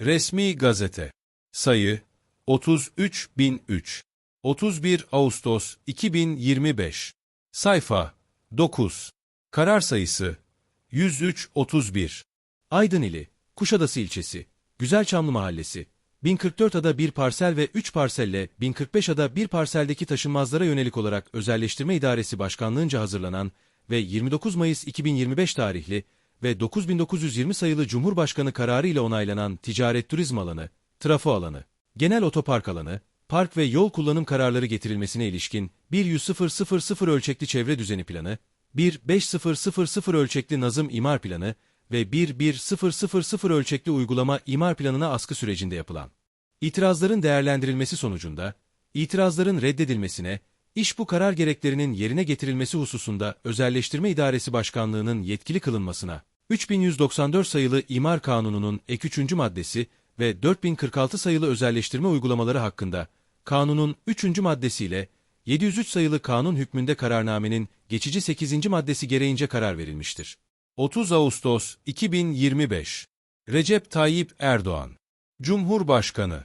Resmi Gazete. Sayı 33003 31 Ağustos 2025 Sayfa 9 Karar sayısı 103-31 Aydın ili, Kuşadası ilçesi, Güzelçamlı mahallesi, 1044 ada bir parsel ve 3 parselle 1045 ada bir parseldeki taşınmazlara yönelik olarak Özelleştirme İdaresi Başkanlığınca hazırlanan ve 29 Mayıs 2025 tarihli ve 9920 sayılı Cumhurbaşkanı kararı ile onaylanan ticaret turizm alanı, trafo alanı, genel otopark alanı, park ve yol kullanım kararları getirilmesine ilişkin 1.100.000 ölçekli çevre düzeni planı, 1.5000 ölçekli nazım imar planı ve 1.1000 ölçekli uygulama imar planına askı sürecinde yapılan. İtirazların değerlendirilmesi sonucunda, itirazların reddedilmesine, iş bu karar gereklerinin yerine getirilmesi hususunda Özelleştirme İdaresi Başkanlığı'nın yetkili kılınmasına, 3194 sayılı İmar Kanunu'nun ek 3. maddesi ve 4046 sayılı özelleştirme uygulamaları hakkında kanunun 3. maddesiyle 703 sayılı kanun hükmünde kararnamenin geçici 8. maddesi gereğince karar verilmiştir. 30 Ağustos 2025 Recep Tayyip Erdoğan Cumhurbaşkanı